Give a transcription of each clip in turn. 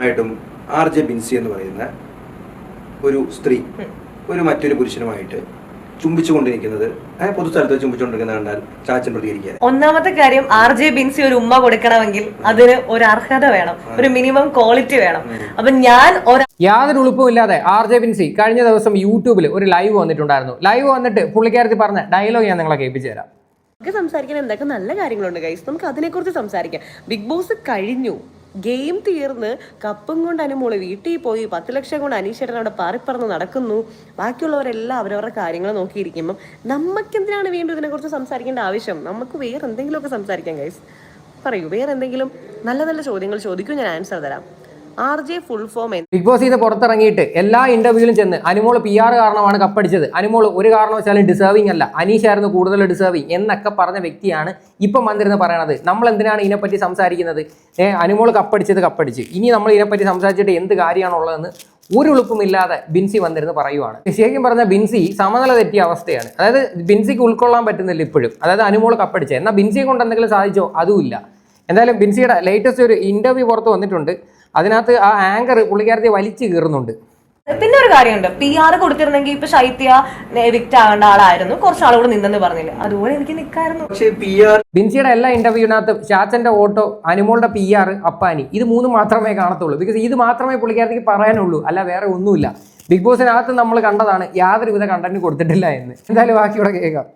ആയിട്ടും R J Binsi എന്ന് പറയുന്ന ഒരു സ്ത്രീ ഒരു മറ്റൊരു പുരുഷനുമായിട്ട് ചുംബിച്ചുകൊണ്ടിരിക്കുന്നത് ആ പൊതുസ്ഥലത്ത് ചുംബിച്ചുകൊണ്ടിരിക്കുന്നത് കണ്ടാൽ ചാച്ചൻ പ്രതികരിക്കുക ഒന്നാമത്തെ കാര്യം ആർ ജെ ബിൻസി ഒരു ഉമ്മ കൊടുക്കണമെങ്കിൽ അതിന് ഒരു അർഹത വേണം ഒരു മിനിമം ക്വാളിറ്റി വേണം. അപ്പൊ ഞാൻ യാതൊരു ഉളുപ്പും ഇല്ലാതെ ആർ ജെ ബിൻസി കഴിഞ്ഞ ദിവസം യൂട്യൂബിൽ ഒരു ലൈവ് വന്നിട്ടുണ്ടായിരുന്നു. ലൈവ് വന്നിട്ട് പുള്ളിക്കാരത്തി പറഞ്ഞ ഡയലോഗ് ഞാൻ നിങ്ങളെ കേൾപ്പിച്ചു തരാം. നമുക്ക് സംസാരിക്കാൻ എന്തൊക്കെ നല്ല കാര്യങ്ങളുണ്ട് ഗൈസ് നമുക്ക് അതിനെക്കുറിച്ച് സംസാരിക്കാം. ബിഗ് ബോസ് കഴിഞ്ഞു. ഗെയിം തീർന്ന് കപ്പും കൊണ്ട് അനുമോൾ വീട്ടിൽ പോയി പത്ത് ലക്ഷം കൊണ്ട് അനീഷേട്ടൻ അവിടെ പാറിപ്പറന്ന് നടക്കുന്നു. ബാക്കിയുള്ളവരെല്ലാം അവരവരുടെ കാര്യങ്ങൾ നോക്കിയിരിക്കുമ്പം നമുക്കെന്തിനാണ് വീണ്ടും ഇതിനെക്കുറിച്ച് സംസാരിക്കേണ്ട ആവശ്യം? നമുക്ക് വേറെ എന്തെങ്കിലുമൊക്കെ സംസാരിക്കാം ഗൈസ് പറയൂ വേറെ എന്തെങ്കിലും നല്ല നല്ല ചോദ്യങ്ങൾ ചോദിക്കൂ ഞാൻ ആൻസർ തരാം. R J full form Bigg Boss ഇത് പുറത്തിറങ്ങിയിട്ട് എല്ലാ ഇന്റർവ്യൂവിലും ചെന്ന് അനുമോൾ പി ആർ കാരണമാണ് കപ്പടിച്ചത്. അനുമോൾ ഒരു കാരണവശാലും ഡിസേർവിംഗ് അല്ല. അനീഷ് ആയിരുന്നു കൂടുതൽ ഡിസേർവിംഗ് എന്നൊക്കെ പറഞ്ഞ വ്യക്തിയാണ് ഇപ്പം വന്നിരുന്ന് പറയണത്. നമ്മൾ എന്തിനാണ് ഇതിനെപ്പറ്റി സംസാരിക്കുന്നത്? ഏ അനുമോൾ കപ്പടിച്ചത് കപ്പടിച്ച്. ഇനി നമ്മൾ ഇതിനെപ്പറ്റി സംസാരിച്ചിട്ട് എന്ത് കാര്യമാണുള്ളതെന്ന് ഒരു ഉളുപ്പുമില്ലാതെ ബിൻസി വന്നിരുന്ന് പറയുവാണ്. ശരിക്കും പറഞ്ഞ ബിൻസി സമനില തെറ്റിയ അവസ്ഥയാണ്. അതായത് ബിൻസിക്ക് ഉൾക്കൊള്ളാൻ പറ്റുന്നില്ല ഇപ്പോഴും. അതായത് അനുമോൾ കപ്പടിച്ചത്. എന്നാൽ ബിൻസിയെ കൊണ്ട് എന്തെങ്കിലും സാധിച്ചോ? അതുമില്ല. എന്തായാലും ബിൻസിയുടെ ലേറ്റസ്റ്റ് ഒരു ഇന്റർവ്യൂ പുറത്ത് വന്നിട്ടുണ്ട്. അതിനകത്ത് ആ ആങ്കർ പുള്ളിക്കാരത്തെ വലിച്ചു കീറുന്നുണ്ട്. പിന്നെ ഒരു കാര്യമുണ്ട്. പി ആർ കൊടുത്തിരുന്നെങ്കിൽ ഇപ്പൊ ശൈത്യ എവിക്റ്റ് ആകേണ്ട ആളായിരുന്നു. കുറച്ച് ആളുകൂടെ നിന്നെന്ന് പറഞ്ഞില്ല. അതുപോലെ എനിക്ക് നിൽക്കായിരുന്നു പക്ഷേ പി ആർ ബിൻസിയുടെ എല്ലാ ഇന്റർവ്യൂവിനകത്ത് ചാച്ചന്റെ ഓട്ടോ അനുമോളുടെ പി ആർ അപ്പാനി. ഇത് മൂന്ന് മാത്രമേ കാണത്തുള്ളൂ. ബിക്കോസ് ഇത് മാത്രമേ പുള്ളിക്കാരത്തേക്ക് പറയാനുള്ളൂ. അല്ല വേറെ ഒന്നുമില്ല. ബിഗ് ബോസിനകത്ത് നമ്മൾ കണ്ടതാണ് യാതൊരുവിധ കണ്ടന്റ് കൊടുത്തിട്ടില്ല എന്ന്. എന്തായാലും ബാക്കിയുടെ കേൾക്കാം.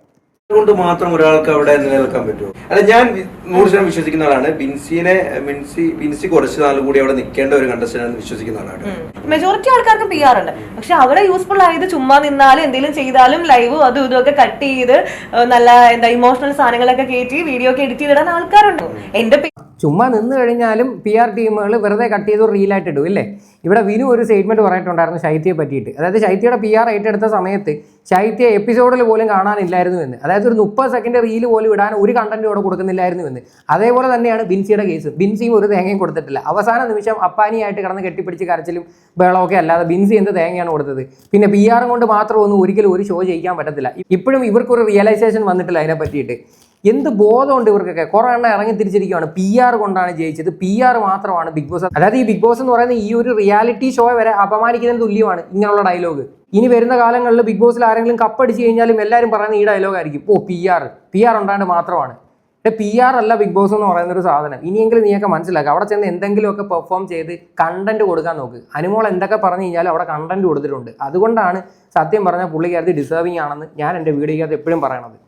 കൊണ്ട് മാത്രം ഒരാൾക്ക് അവിടെ നിലനിൽക്കാൻ പറ്റുമോ അല്ല ഞാൻ നൂറ് ശതമാനം വിശ്വസിക്കുന്ന ആളാണ്. ബിൻസിനെ ബിൻസി ബിൻസി കുറച്ച് നാൾ കൂടി അവിടെ നിൽക്കേണ്ട ഒരു കണ്ടസ്റ്റന്റ് വിശ്വസിക്കുന്ന ആളാണ്. മെജോറിറ്റി ആൾക്കാർക്ക് പി ആർ ഉണ്ട്. പക്ഷെ അവിടെ യൂസ്ഫുൾ ആയത് ചുമ്മാ നിന്നാലും എന്തെങ്കിലും ചെയ്താലും ലൈവ് അതും ഇതും ഒക്കെ കട്ട് ചെയ്ത് നല്ല എന്താ ഇമോഷണൽ സാധനങ്ങളൊക്കെ കയറ്റി വീഡിയോ ഒക്കെ എഡിറ്റ് ചെയ്തിടാൻ ആൾക്കാരുണ്ടോ. എന്റെ ചുമ്മാ നിന്ന് കഴിഞ്ഞാലും പി ആർ ടീമുകൾ വെറുതെ കട്ട് ചെയ്ത് റീലായിട്ട് ഇടും ഇല്ലേ? ഇവിടെ വിനു ഒരു സ്റ്റേറ്റ്മെന്റ് പറഞ്ഞിട്ടുണ്ടായിരുന്നു ശൈത്യയെ പറ്റിയിട്ട്. അതായത് ശൈത്യയുടെ പി ആർ ഏറ്റെടുത്ത സമയത്ത് ശൈത്യ എപ്പിസോഡിൽ പോലും കാണാനില്ലായിരുന്നു എന്ന്. അതായത് ഒരു മുപ്പത് സെക്കൻഡ് റീൽ പോലും ഇടാൻ ഒരു കണ്ടന്റ് ഇവിടെ കൊടുക്കുന്നില്ലായിരുന്നു എന്ന്. അതേപോലെ തന്നെയാണ് ബിൻസിയുടെ കേസ് ബിൻസിയും ഒരു തേങ്ങയും കൊടുത്തിട്ടില്ല. അവസാന നിമിഷം അപ്പാനിയായിട്ട് കിടന്ന് കെട്ടിപ്പിടിച്ച് കരച്ചിലും ബേളമൊക്കെ അല്ലാതെ ബിൻസി എന്ത് തേങ്ങയാണ് കൊടുത്തത്? പിന്നെ പി ആർ കൊണ്ട് മാത്രമൊന്നും ഒരിക്കലും ഒരു ഷോ ചെയ്യിക്കാൻ പറ്റത്തില്ല. ഇപ്പോഴും ഇവർക്കൊരു റിയലൈസേഷൻ വന്നിട്ടില്ല അതിനെ പറ്റിയിട്ട്. എന്ത് ബോധമുണ്ട് ഇവർക്കൊക്കെ? കുറെ എണ്ണം ഇറങ്ങി തിരിച്ചിരിക്കുകയാണ് പി ആർ കൊണ്ടാണ് ജയിച്ചത്. പി ആർ മാത്രമാണ് ബിഗ് ബോസ്. അതായത് ഈ ബിഗ് ബോസ് എന്ന് പറയുന്ന ഈ ഒരു റിയാലിറ്റി ഷോ വരെ അപമാനിക്കുന്നതിന് തുല്യമാണ് ഇങ്ങനെയുള്ള ഡയലോഗ് ഇനി വരുന്ന കാലങ്ങളിൽ ബിഗ് ബോസിൽ ആരെങ്കിലും കപ്പടിച്ച് കഴിഞ്ഞാലും എല്ലാവരും പറയുന്ന ഈ ഡയലോഗ് ആയിരിക്കും. ഓ പി ആർ പി ആർ ഉണ്ടാണ്ട് മാത്രമാണ്. പി ആർ അല്ല ബിഗ് ബോസ് എന്ന് പറയുന്ന ഒരു സാധനം. ഇനിയെങ്കിലും നീയൊക്കെ മനസ്സിലാക്കുക അവിടെ ചെന്ന് എന്തെങ്കിലുമൊക്കെ പെർഫോം ചെയ്ത് കണ്ടന്റ് കൊടുക്കാൻ നോക്ക്. അനുമോൾ എന്തൊക്കെ പറഞ്ഞു കഴിഞ്ഞാലും അവിടെ കണ്ടന്റ് കൊടുത്തിട്ടുണ്ട്. അതുകൊണ്ടാണ് സത്യം പറഞ്ഞാൽ പുള്ളിക്കാരത്തി ഡിസേർവിംഗ് ആണെന്ന് ഞാൻ എന്റെ വീഡിയോക്കകത്ത് എപ്പോഴും പറയണത്.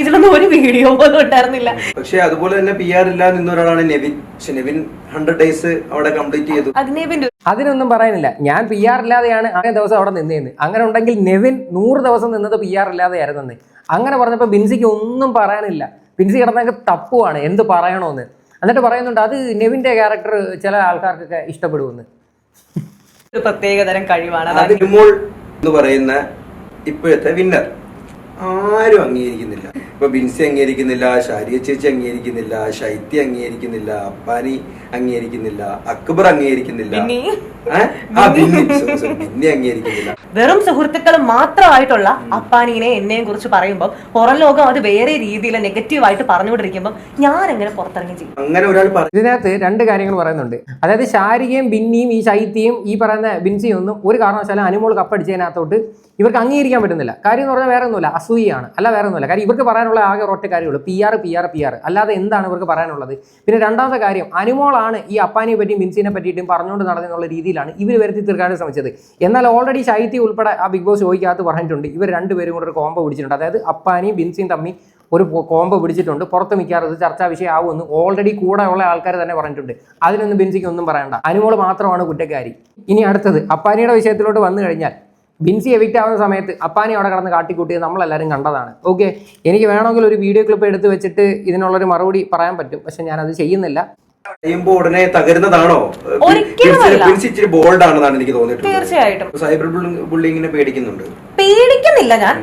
ഇതിലൊന്നും ഒരു വീഡിയോ പോലും ഉണ്ടായിരുന്നില്ല. പക്ഷെ അതുപോലെ തന്നെ പി ആർ ഇല്ലാതെ നിന്ന ഒരാളാണ് നെവിൻ. പക്ഷെ നെവിൻ ഹൺഡ്രഡ് ഡേയ്സ് അവിടെ കംപ്ലീറ്റ് ചെയ്തു. അഗ്നേബിന്റെ അതിനൊന്നും പറയാനില്ല. ഞാൻ പി ആർ ഇല്ലാതെയാണ് അങ്ങനെ ദിവസം അവിടെ നിന്നേന്ന്. അങ്ങനെ ഉണ്ടെങ്കിൽ നെവിൻ നൂറ് ദിവസം നിന്നത് പി ആർ ഇല്ലാതെയായിരുന്നെന്ന്. അങ്ങനെ പറഞ്ഞപ്പോൾ ബിൻസിക്ക് ഒന്നും പറയാനില്ല. ബിൻസി കിടന്നൊക്കെ തപ്പുവാണ്. എന്ത് പറയണമെന്ന് എന്നിട്ട് പറയുന്നുണ്ട് അത് നെവിന്റെ ക്യാരക്ടർ ചില ആൾക്കാർക്കൊക്കെ ഇഷ്ടപ്പെടുമെന്ന്. ഒരു പ്രത്യേകതരം കഴിവാണ്. അത് അത് ലിമോൾ എന്ന് പറയുന്ന ഇപ്പോഴത്തെ വിന്നർ ആരും അംഗീകരിക്കുന്നില്ല. ഇപ്പൊ ബിൻസി അംഗീകരിക്കുന്നില്ല ഷാരിയ ചേച്ചി അംഗീകരിക്കുന്നില്ല ശൈത്യ അംഗീകരിക്കുന്നില്ല അപ്പാനി അംഗീകരിക്കുന്നില്ല അക്ബർ അംഗീകരിക്കുന്നില്ല. ബിന്നി? അംഗീകരിക്കുന്നില്ല. വെറും സുഹൃത്തുക്കൾ മാത്രമായിട്ടുള്ള അപ്പാനീനെ എന്നെയും കുറിച്ച് പറയുമ്പോൾ പുറം ലോകം അത് വേറെ രീതിയിൽ നെഗറ്റീവായിട്ട് പറഞ്ഞുകൊണ്ടിരിക്കുമ്പോൾ ഞാൻ എങ്ങനെ പുറത്തിറങ്ങി ചെയ്യും. അങ്ങനെ ഒരാൾ പറ ഇതിനകത്ത് രണ്ട് കാര്യങ്ങൾ പറയുന്നുണ്ട്. അതായത് ശാരികയും ബിന്നിയും ഈ ശൈത്യയും ഈ പറയുന്ന ബിൻസിയും ഒന്നും ഒരു കാരണവശാലും അനുമോൾ കപ്പടിച്ചതിനകത്തോട്ട് ഇവർക്ക് അംഗീകരിക്കാൻ പറ്റുന്നില്ല. കാര്യം എന്ന് പറഞ്ഞാൽ വേറെ ഒന്നുമില്ല അസൂയാണ് അല്ല വേറെ ഒന്നുമില്ല കാര്യം ഇവർക്ക് പറയാനുള്ള ആകെ ഒറ്റ കാര്യമുള്ളൂ. P R P R P R അല്ലാതെ എന്താണ് ഇവർക്ക് പറയാനുള്ളത്? പിന്നെ രണ്ടാമത്തെ കാര്യം അനുമോളാണ് ഈ അപ്പാനിയെ പറ്റിയും ബിൻസിനെ പറ്റിയിട്ടും പറഞ്ഞുകൊണ്ട് നടന്നുള്ള രീതിയിലാണ് ഇവർ വരുത്തി തീർക്കാൻ ശ്രമിച്ചത്. എന്നാൽ ഓൾറെഡി ശൈത്യ ഉൾപ്പെടെ ആ ബിഗ് ബോസ് ചോദിക്കാത്ത പറഞ്ഞിട്ടുണ്ട്. ഇവർ രണ്ടുപേരും കൂടെ ഒരു കോംബോ പിടിച്ചിട്ടുണ്ട്. അതായത് അപ്പാനിയും ബിൻസിയും തമ്മിൽ ഒരു കോംബോ പിടിച്ചിട്ടുണ്ട്. പുറത്ത് മിക്കാറും ഇത് ചർച്ചാ വിഷയമാവുമെന്ന് ഓൾറെഡി കൂടെ ഉള്ള ആൾക്കാർ തന്നെ പറഞ്ഞിട്ടുണ്ട്. അതിനൊന്നും ബിൻസിക്ക് ഒന്നും പറയണ്ട. അനുമോൾ മാത്രമാണ് കുറ്റക്കാരി. ഇനി അടുത്തത് അപ്പാനിയുടെ വിഷയത്തിലോട്ട് വന്നു കഴിഞ്ഞാൽ ബിൻസി എവിക്റ്റ് ആവുന്ന സമയത്ത് അപ്പാനി അവിടെ കടന്ന് കാട്ടിക്കൂട്ടിയത് നമ്മളെല്ലാവരും കണ്ടതാണ്. ഓക്കെ എനിക്ക് വേണമെങ്കിൽ ഒരു വീഡിയോ ക്ലിപ്പ് എടുത്ത് വെച്ചിട്ട് ഇതിനുള്ളൊരു മറുപടി പറയാൻ പറ്റും. പക്ഷെ അത് ചെയ്യുന്നില്ല. കഴിയുമ്പോ ഉടനെ തകരുന്നതാണോ? ഇച്ചിരി ബോൾഡ് ആണെന്നാണ് എനിക്ക് തോന്നിയിട്ടുള്ളത്. തീർച്ചയായിട്ടും. സൈബർ ബുള്ളിങ്ങിനെ പേടിക്കുന്നുണ്ട്. പേടിക്കുന്നില്ല ഞാൻ.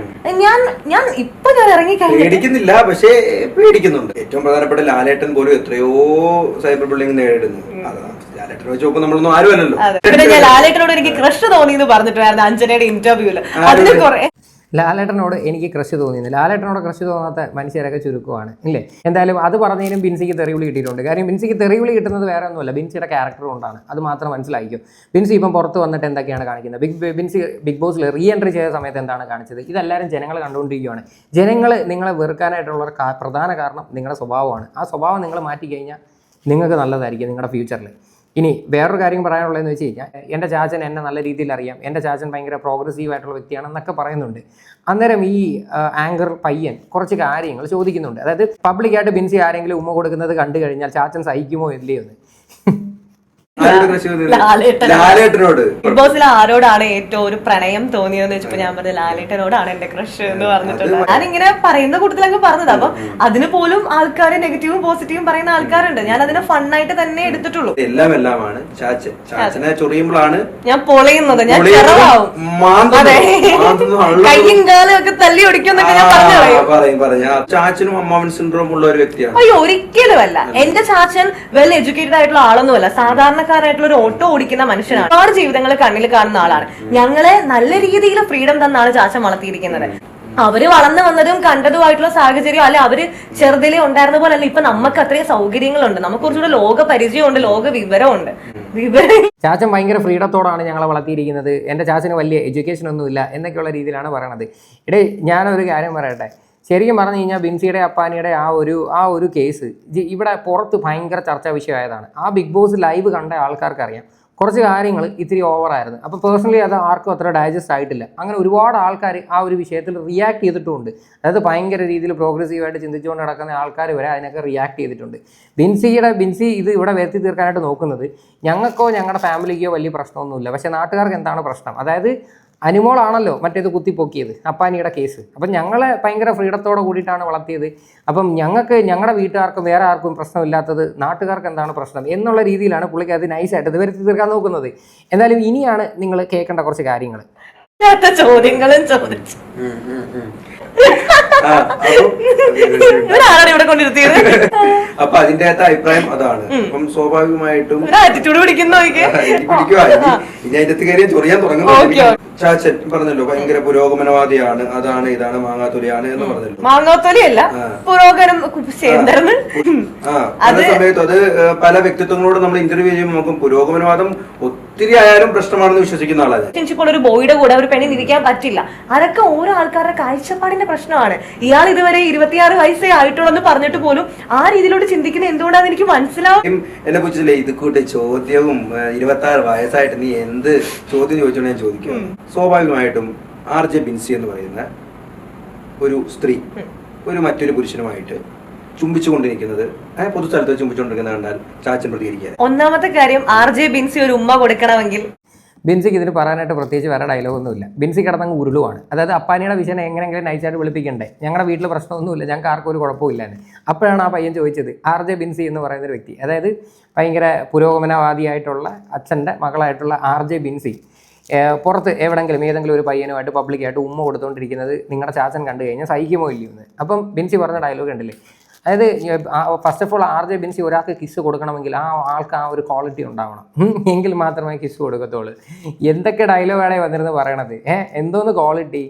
ഞാൻ ഞാൻ ഇപ്പൊ ഞാൻ ഇറങ്ങി പേടിക്കുന്നില്ല പക്ഷേ പേടിക്കുന്നുണ്ട്. ഏറ്റവും പ്രധാനപ്പെട്ട ലാലേട്ടൻ പോലും എത്രയോ സൈബർ ബുള്ളിങ് നേരിടുന്നു. അതാ. ലാലേട്ടനെ വെച്ച് നോക്കുമ്പോൾ നമ്മളൊന്നും ആരുമല്ലല്ലോ. അതെ. പിന്നെ ഞാൻ ലാലേട്ടനോട് എനിക്ക് ക്രഷ് തോന്നി എന്ന് പറഞ്ഞിട്ടുണ്ടായിരുന്നു അഞ്ജനയുടെ ഇന്റർവ്യൂൽ അതിന് കുറെ ലാലേട്ടനോട് എനിക്ക് ക്രഷ് തോന്നിയിരുന്നു ലാലേട്ടനോട് ക്രഷ് തോന്നാത്ത മനുഷ്യരൊക്കെ ചുരുക്കമാണ് ഇല്ലേ? എന്തായാലും അത് പറഞ്ഞതിനും ബിൻസിക്ക് തെറിവിളി കിട്ടിയിട്ടുണ്ട്. കാര്യം ബിൻസിക്ക് തെറിവിളി കിട്ടുന്നത് വേറെ ഒന്നുമല്ല. ബിൻസിയുടെ ക്യാരക്ടർ കൊണ്ടാണ്. അത് മാത്രം മനസ്സിലായിരിക്കും. ബിൻസി ഇപ്പം പുറത്ത് വന്നിട്ട് എന്തൊക്കെയാണ് കാണിക്കുന്നത്? ബിഗ് ബിൻസി ബിഗ് ബോസിൽ റീ എൻട്രി ചെയ്ത സമയത്ത് എന്താണ് കാണിച്ചത്? ഇതെല്ലാവരും ജനങ്ങൾ കണ്ടുകൊണ്ടിരിക്കുകയാണ് ജനങ്ങൾ നിങ്ങളെ വെറുക്കാനായിട്ടുള്ള ഒരു പ്രധാന കാരണം നിങ്ങളുടെ സ്വഭാവമാണ്. ആ സ്വഭാവം നിങ്ങൾ മാറ്റി കഴിഞ്ഞാൽ നിങ്ങൾക്ക് നല്ലതായിരിക്കും നിങ്ങളുടെ ഫ്യൂച്ചറിൽ ഇനി വേറൊരു കാര്യം പറയാനുള്ളതെന്ന് വെച്ച് കഴിഞ്ഞാൽ എന്റെ ചാച്ചൻ എന്നെ നല്ല രീതിയിൽ അറിയാം. എന്റെ ചാച്ചൻ ഭയങ്കര പ്രോഗ്രസീവ് ആയിട്ടുള്ള വ്യക്തിയാണെന്നൊക്കെ പറയുന്നുണ്ട്. അന്നേരം ഈ ആങ്കർ പയ്യൻ കുറച്ച് കാര്യങ്ങൾ ചോദിക്കുന്നുണ്ട്. അതായത് പബ്ലിക്കായിട്ട് ബിൻസി ആരെങ്കിലും ഉമ്മ കൊടുക്കുന്നത് കണ്ടു കഴിഞ്ഞാൽ ചാച്ചൻ സഹിക്കുമോ ഇല്ലയോ എന്ന്. ലാലേട്ടനോട്. ബിഗ് ബോസിൽ ആരോടാണ് ഏറ്റവും ഒരു പ്രണയം തോന്നിയതെന്ന് വെച്ചപ്പോ ഞാൻ പറഞ്ഞത് ലാലേട്ടനോടാണ് എന്റെ ക്രഷ് എന്ന് പറഞ്ഞിട്ടുണ്ട് ഇങ്ങനെ പറയുന്ന കൂട്ടത്തിലൊക്കെ പറഞ്ഞത്. അപ്പൊ അതിന് പോലും ആൾക്കാർ നെഗറ്റീവും പോസിറ്റീവും പറയുന്ന ആൾക്കാരുണ്ട്. ഞാൻ അതിനെ ഫണ്ണായിട്ട് തന്നെ എടുത്തിട്ടുള്ളൂ. എല്ലാം എല്ലാമാണ്. ചാച്ചനെ ചൊറിയുമ്പോഴാണ് ഞാൻ പൊളയുന്നത്. ഞാൻ കയ്യും കാലും ഒക്കെ തല്ലി ഒടിക്കുന്നൊക്കെ ഞാൻ പറഞ്ഞു ചാച്ചനും അമ്മാവൻ സിൻഡ്രോം ഉള്ള ഒരു വ്യക്തിയാണ്. അയ്യോ ഒരിക്കലുമല്ല എന്റെ ചാച്ചൻ വെൽ എഡ്യൂക്കേറ്റഡ് ആയിട്ടുള്ള ആളൊന്നുമല്ല. സാധാരണക്കാരായിട്ടുള്ള ഒരു ഓട്ടോ ഓടിക്കുന്ന മനുഷ്യനാണ്. ഒരുപാട് ജീവിതങ്ങൾ കണ്ണിൽ കാണുന്ന ആളാണ്. ഞങ്ങളെ നല്ല രീതിയിൽ ഫ്രീഡം തന്നാണ് ചാച്ചൻ വളർത്തിയിരിക്കുന്നത്. അവർ വളർന്നു വന്നതും കണ്ടതുമായിട്ടുള്ള സാഹചര്യം അല്ലെ അവർ ചെറുതിലെ ഉണ്ടായിരുന്ന പോലെ അല്ല ഇപ്പൊ നമുക്ക് അത്രയും സൗകര്യങ്ങളുണ്ട്. നമുക്ക് കുറച്ചുകൂടെ ലോക പരിചയമുണ്ട് ലോക വിവരമുണ്ട്. വിവരം ചാച്ചൻ ഭയങ്കര ഫ്രീഡത്തോടാണ് ഞങ്ങളെ വളർത്തിയിരിക്കുന്നത്. എന്റെ ചാച്ചന് വലിയ എഡ്യൂക്കേഷൻ ഒന്നുമില്ല എന്നൊക്കെയുള്ള രീതിയിലാണ് പറയണത്. ഇടേ ഞാനൊരു കാര്യം പറയട്ടെ. ശരിക്കും പറഞ്ഞു കഴിഞ്ഞാൽ ബിൻസിയുടെ അപ്പാനിയുടെ ആ ഒരു ആ ഒരു കേസ് ഇവിടെ പുറത്ത് ഭയങ്കര ചർച്ചാ വിഷയമായതാണ്. ആ ബിഗ് ബോസ് ലൈവ് കണ്ട ആൾക്കാർക്കറിയാം. കുറച്ച് കാര്യങ്ങൾ ഇത്തിരി ഓവറായിരുന്നു അപ്പോൾ പേഴ്സണലി അത് ആർക്കും അത്ര ഡൈജസ്റ്റ് ആയിട്ടില്ല. അങ്ങനെ ഒരുപാട് ആൾക്കാർ ആ ഒരു വിഷയത്തിൽ റിയാക്ട് ചെയ്തിട്ടുണ്ട്. അതായത് ഭയങ്കര രീതിയിൽ പ്രോഗ്രസീവായിട്ട് ചിന്തിച്ചുകൊണ്ട് നടക്കുന്ന ആൾക്കാർ വരെ അതിനൊക്കെ റിയാക്ട് ചെയ്തിട്ടുണ്ട്. ബിൻസിയുടെ ബിൻസി ഇത് ഇവിടെ വരുത്തി തീർക്കാനായിട്ട് നോക്കുന്നത് ഞങ്ങൾക്കോ ഞങ്ങളുടെ ഫാമിലിക്കോ വലിയ പ്രശ്നമൊന്നുമില്ല. പക്ഷേ നാട്ടുകാർക്ക് എന്താണ് പ്രശ്നം? അതായത് അനുമോളാണല്ലോ മറ്റേത് കുത്തിപ്പൊക്കിയത് അപ്പാനിയുടെ കേസ് അപ്പം ഞങ്ങളെ ഭയങ്കര ഫ്രീഡത്തോടെ കൂടിയിട്ടാണ് വളർത്തിയത്. അപ്പം ഞങ്ങൾക്ക് ഞങ്ങളുടെ വീട്ടുകാർക്കും വേറെ ആർക്കും പ്രശ്നമില്ലാത്തത് നാട്ടുകാർക്ക് എന്താണ് പ്രശ്നം എന്നുള്ള രീതിയിലാണ് പുള്ളിക്ക് അത് നൈസായിട്ട് ഇത് വരുത്തി തീർക്കാൻ നോക്കുന്നത്. എന്തായാലും ഇനിയാണ് നിങ്ങൾ കേൾക്കേണ്ട കുറച്ച് കാര്യങ്ങൾ ചോദ്യങ്ങളും ചോദിച്ചു. ഇവിടെ കൊണ്ടിരുത്തിയത്? അപ്പൊ അതിന്റെ അകത്ത് അഭിപ്രായം അതാണ്. അപ്പം സ്വാഭാവികമായിട്ടും ആറ്റിറ്റ്യൂഡ് പിടിക്കുന്ന ഇനി അതിന്റെ അകത്ത് കയറി ചൊറിയാൻ തുടങ്ങുന്നു ചാച്ചൻ പറഞ്ഞല്ലോ ഭയങ്കര പുരോഗമനവാദിയാണ്. അതാണ് ഇതാണ് മാങ്ങാത്തൊലിയാണ് എന്ന് പറഞ്ഞല്ലോ. മാങ്ങാത്തൊലിയല്ല പുരോഗമനം ആ. പല സമയത്തും അത് പല വ്യക്തിത്വങ്ങളോട് നമ്മൾ ഇന്റർവ്യൂ ചെയ്യുമ്പോൾ നമുക്ക് പുരോഗമനവാദം ഒത്തിരി ആയാലും പ്രശ്നമാണെന്ന് വിശ്വസിക്കുന്ന ആളാണ്. ഒരു ബോയുടെ കൂടെ ഒരു പെണ്ണിന് ഇരിക്കാൻ പറ്റില്ല. അതൊക്കെ ഓരോ ആൾക്കാരുടെ കാഴ്ചപ്പാടിന്റെ പ്രശ്നമാണ്. ഇയാൾ ഇതുവരെ ഇരുപത്തിയാറ് വയസ്സേ ആയിട്ടുള്ളൂ എന്ന് പറഞ്ഞിട്ട് പോലും ആ രീതിയിലോട്ട് ചിന്തിക്കുന്ന എന്തുകൊണ്ടാന്ന് എനിക്ക് മനസ്സിലാവും എന്നെ കുറിച്ചില്ലേ ഇത് കൂട്ട് ചോദ്യവും ഇരുപത്തി ആറ് വയസ്സായിട്ട് നീ എന്ത് ചോദ്യം ചോദിച്ചോ ഞാൻ ചോദിക്കും. സ്വാഭാവികമായിട്ടും ആർ ജെ ബിൻസി എന്ന് പറയുന്ന ഒരു സ്ത്രീ ഒരു മറ്റൊരു പുരുഷനുമായിട്ട് ചുംബിച്ചുകൊണ്ടിരിക്കുന്നത്. ആ പൊതുസ്ഥലത്ത് ചുംബിച്ചുകൊണ്ടിരിക്കുന്നത് കണ്ടാൽ ചാച്ചൻ പ്രതികരിക്കുക ഒന്നാമത്തെ കാര്യം ആർ ജെ ബിൻസി ഒരു ഉമ്മ കൊടുക്കണമെങ്കിൽ. ബിൻസിക്ക് ഇതിന് പറയാനായിട്ട് പ്രത്യേകിച്ച് വേറെ ഡയലോഗൊന്നുമില്ല ബിൻസി കിടന്നങ്ങ് ഉരുളുവാണ്. അതായത് അപ്പാനിയുടെ വിഷയം എങ്ങനെയെങ്കിലും നൈസായിട്ട് വിളിപ്പിക്കണ്ടേ? ഞങ്ങളുടെ വീട്ടിൽ പ്രശ്നമൊന്നുമില്ല. ഞങ്ങൾക്ക് ആർക്കും ഒരു കുഴപ്പമില്ലാന്ന് അപ്പോഴാണ് ആ പയ്യൻ ചോദിച്ചത് ആർ ജെ ബിൻസി എന്ന് പറയുന്ന ഒരു വ്യക്തി അതായത് ഭയങ്കര പുരോഗമനവാദിയായിട്ടുള്ള അച്ഛന്റെ മകളായിട്ടുള്ള ആർ ജെ ബിൻസി പുറത്ത് എവിടെങ്കിലും ഏതെങ്കിലും ഒരു പയ്യനുമായിട്ട് പബ്ലിക്കായിട്ട് ഉമ്മ കൊടുത്തുകൊണ്ടിരിക്കുന്നത് നിങ്ങളുടെ ചാച്ചൻ കണ്ടു കഴിഞ്ഞാൽ സഹിക്കുമോ ഇല്ലയോ എന്ന് അപ്പം ബിൻസി പറഞ്ഞ ഡയലോഗ് ഉണ്ടല്ലേ അതായത് first of all R J Binsi ഒരാൾക്ക് കിസ് കൊടുക്കണമെങ്കിൽ ആ ആൾക്ക് ആ ഒരു ക്വാളിറ്റി ഉണ്ടാവണം. എങ്കിൽ മാത്രമേ കിസ് കൊടുക്കത്തുള്ളൂ. എന്തൊക്കെ ഡയലോഗാണ് വന്നിരുന്ന് പറയണത്? ഏഹ് എന്തോന്ന് ക്വാളിറ്റി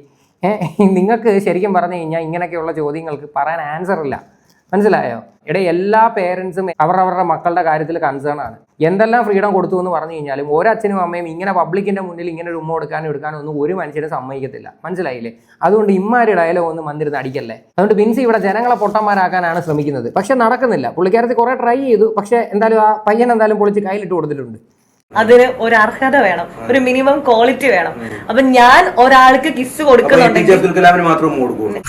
ഏഹ് നിങ്ങൾക്ക് ശരിക്കും പറഞ്ഞു കഴിഞ്ഞാൽ ഇങ്ങനെയൊക്കെയുള്ള ചോദ്യങ്ങൾക്ക് പറയാൻ ആൻസർ ഇല്ല. മനസ്സിലായോ? ഇവിടെ എല്ലാ പേരൻസും അവരുടെ മക്കളുടെ കാര്യത്തിൽ കൺസേൺ ആണ്. എന്തെല്ലാം ഫ്രീഡം കൊടുത്തു എന്ന് പറഞ്ഞു കഴിഞ്ഞാലും ഒരച്ഛനും അമ്മയും ഇങ്ങനെ പബ്ലിക്കിന്റെ മുന്നിൽ ഇങ്ങനെ ഒരു ഉമ്മ കൊടുക്കാനും എടുക്കാനും ഒന്നും ഒരു മനുഷ്യനും സമ്മതിക്കത്തില്ല. മനസ്സിലായില്ലേ? അതുകൊണ്ട് ഇമ്മാരി ഡയലോഗ് ഒന്നും വന്നിരുന്ന് അടിക്കല്ലേ? അതുകൊണ്ട് ബിൻസി ഇവിടെ ജനങ്ങളെ പൊട്ടന്മാരാക്കാനാണ് ശ്രമിക്കുന്നത്. പക്ഷെ നടക്കുന്നില്ല. പുള്ളിക്കാരത്തിൽ കുറെ ട്രൈ ചെയ്തു. പക്ഷെ എന്തായാലും ആ പയ്യൻ എന്തായാലും പൊളിച്ച് കയ്യിലിട്ട് കൊടുത്തിട്ടുണ്ട്. അതിന് ഒരു അർഹത വേണം. ഒരു മിനിമം ക്വാളിറ്റി വേണം. അപ്പൊ ഞാൻ ഒരാൾക്ക് കിസ് കൊടുക്കുന്നുണ്ടെങ്കിൽ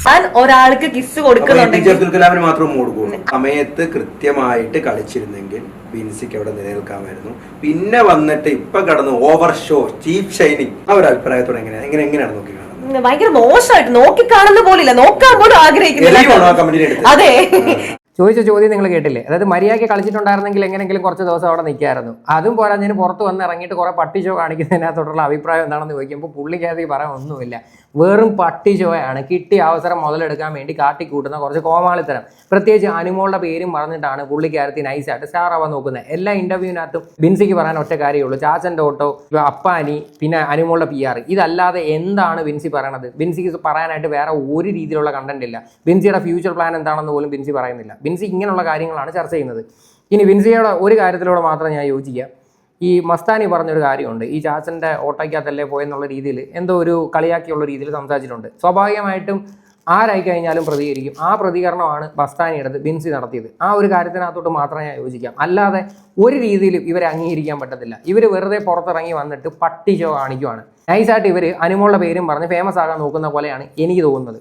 ഞാൻ ഒരാൾക്ക് കിസ് കൊടുക്കുന്നുണ്ടെങ്കിൽ സമയത്ത് കൃത്യമായിട്ട് കളിച്ചിരുന്നെങ്കിൽ ബിൻസിക്ക് അവിടെ നിലനിൽക്കാമായിരുന്നു. പിന്നെ വന്നിട്ട് ഇപ്പൊ കടന്ന് ഓവർ ഷോ ചീപ്പ് ഷൈനിങ് ആ ഒരു അഭിപ്രായത്തോടെ എങ്ങനെയാണ് എങ്ങനെ എങ്ങനെയാണ് നോക്കി ഭയങ്കര മോശമായിട്ട് നോക്കി കാണുന്ന പോലില്ല. നോക്കാൻ പോലും ആഗ്രഹിക്കുന്നില്ല അതെ. ചോദിച്ച ചോദ്യം നിങ്ങൾ കേട്ടില്ലേ? അതായത് മര്യാദയ്ക്ക് കളിച്ചിട്ടുണ്ടായിരുന്നെങ്കിൽ എങ്ങനെയെങ്കിലും കുറച്ച് ദിവസം അവിടെ നിൽക്കായിരുന്നു. അതും പോരാഞ്ഞതിന് പുറത്ത് വന്ന് ഇറങ്ങിയിട്ട് കുറേ പട്ടി ഷോ കാണിക്കുന്നതിനകത്തോട്ടുള്ള അഭിപ്രായം എന്താണെന്ന് ചോദിക്കുമ്പോൾ പുള്ളിക്കകത്ത് പറയാൻ ഒന്നുമില്ല. വെറും പട്ടി ഷോയാണ് കിട്ടിയ അവസരം മുതലെടുക്കാൻ വേണ്ടി കാട്ടിക്കൂട്ടുന്ന കുറച്ച് കോമാളിത്തരം. പ്രത്യേകിച്ച് അനുമോളുടെ പേരും പറഞ്ഞിട്ടാണ് പുള്ളിക്കാരത്തി നൈസായിട്ട് സ്റ്റാർ ആവാൻ നോക്കുന്നത്. എല്ലാ ഇന്റർവ്യൂവിനകത്തും ബിൻസിക്ക് പറയാൻ ഒറ്റ കാര്യമുള്ളൂ ചാച്ചന്റെ ഓട്ടോ അപ്പാനി പിന്നെ അനുമോളുടെ പി ആർ ഇതല്ലാതെ എന്താണ് ബിൻസി പറയണത്? ബിൻസിക്ക് പറയാനായിട്ട് വേറെ ഒരു രീതിയിലുള്ള കണ്ടന്റ് ഇല്ല. ബിൻസിയുടെ ഫ്യൂച്ചർ പ്ലാൻ എന്താണെന്ന് പോലും ബിൻസി പറയുന്നില്ല. ബിൻസി ഇങ്ങനെയുള്ള കാര്യങ്ങളാണ് ചർച്ച ചെയ്യുന്നത്. ഇനി ബിൻസിയുടെ ഒരു കാര്യത്തിലൂടെ മാത്രം ഞാൻ യോജിക്കുക. ഈ മസ്താനി പറഞ്ഞൊരു കാര്യമുണ്ട്. ഈ ചാച്ചന്റെ ഓട്ടോയ്ക്കകത്തല്ലേ പോയെന്നുള്ള രീതിയിൽ എന്തോ ഒരു കളിയാക്കിയുള്ള രീതിയിൽ സംസാരിച്ചിട്ടുണ്ട്. സ്വാഭാവികമായിട്ടും ആരായി കഴിഞ്ഞാലും പ്രതികരിക്കും. ആ പ്രതികരണമാണ് മസ്താനിയുടേത് ബിൻസി നടത്തിയത്. ആ ഒരു കാര്യത്തിനകത്തോട്ട് മാത്രമേ ഞാൻ യോജിക്കാം. അല്ലാതെ ഒരു രീതിയിലും ഇവരെ അംഗീകരിക്കാൻ പറ്റത്തില്ല. ഇവർ വെറുതെ പുറത്തിറങ്ങി വന്നിട്ട് പട്ടി ഷോ കാണിക്കുവാണ്. നൈസായിട്ട് ഇവർ അനുമോളുടെ പേരും പറഞ്ഞ് ഫേമസ് ആകാൻ നോക്കുന്ന പോലെയാണ് എനിക്ക് തോന്നുന്നത്.